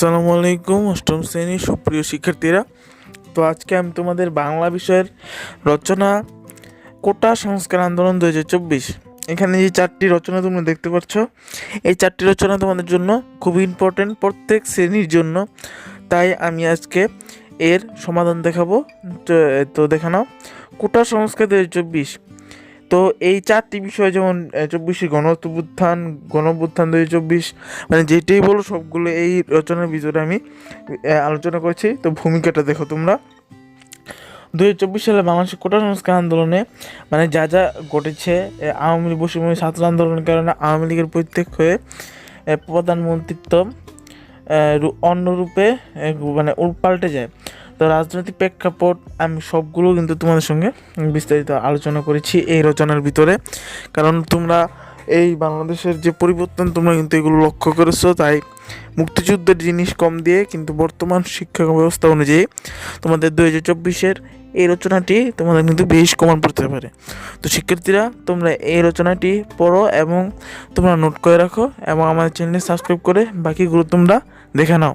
আসসালামু আলাইকুম, অষ্টম শ্রেণির সুপ্রিয় শিক্ষার্থীরা। তো আজকে আমি তোমাদের বাংলা বিষয়ের রচনা, কোটা সংস্কার আন্দোলন দু হাজার চব্বিশ। এখানে যে চারটি রচনা তোমরা দেখতে পাচ্ছ, এই চারটি রচনা তোমাদের জন্য খুব ইম্পর্টেন্ট প্রত্যেক শ্রেণির জন্য। তাই আমি আজকে এর সমাধান দেখাবো। তো- তো দেখে নাও। কোটা সংস্কার দু হাজার চব্বিশ। তো এই চারটি বিষয় যেমন চব্বিশে গণ অভ্যুত্থান গণ অভ্যুত্থান দু হাজার চব্বিশ মানে যেটাই বলো সবগুলো এই রচনার ভিতরে আমি আলোচনা করেছি। তো ভূমিকাটা দেখো তোমরা। দু হাজার চব্বিশ সালে বাংলাদেশের কোটা সংস্কার আন্দোলনে মানে যা যা ঘটেছে আওয়ামী লীগ বৈষম্য ছাত্র আন্দোলনের কারণে আওয়ামী লীগের প্রত্যেক হয়ে প্রধানমন্ত্রিত্ব এ, রু- অন্য রূপে এ, মানে পাল্টে যায়। তো রাজনৈতিক প্রেক্ষাপট আমি সবগুলো কিন্তু তোমাদের সঙ্গে বিস্তারিত আলোচনা করেছি এই রচনার ভিতরে। কারণ তোমরা এই বাংলাদেশের যে পরিবর্তন তোমরা কিন্তু এগুলো লক্ষ্য করেছ, তাই মুক্তিযুদ্ধের জিনিস কম দিয়ে কিন্তু বর্তমান শিক্ষা ব্যবস্থা অনুযায়ী তোমাদের দু হাজার চব্বিশের এই রচনাটি তোমাদের কিন্তু বেশ কমান পড়তে পারে। তো শিক্ষার্থীরা, তোমরা এই রচনাটি পড়ো এবং তোমরা নোট করে রাখো এবং আমাদের চ্যানেলে সাবস্ক্রাইব করে বাকিগুলো তোমরা দেখে নাও।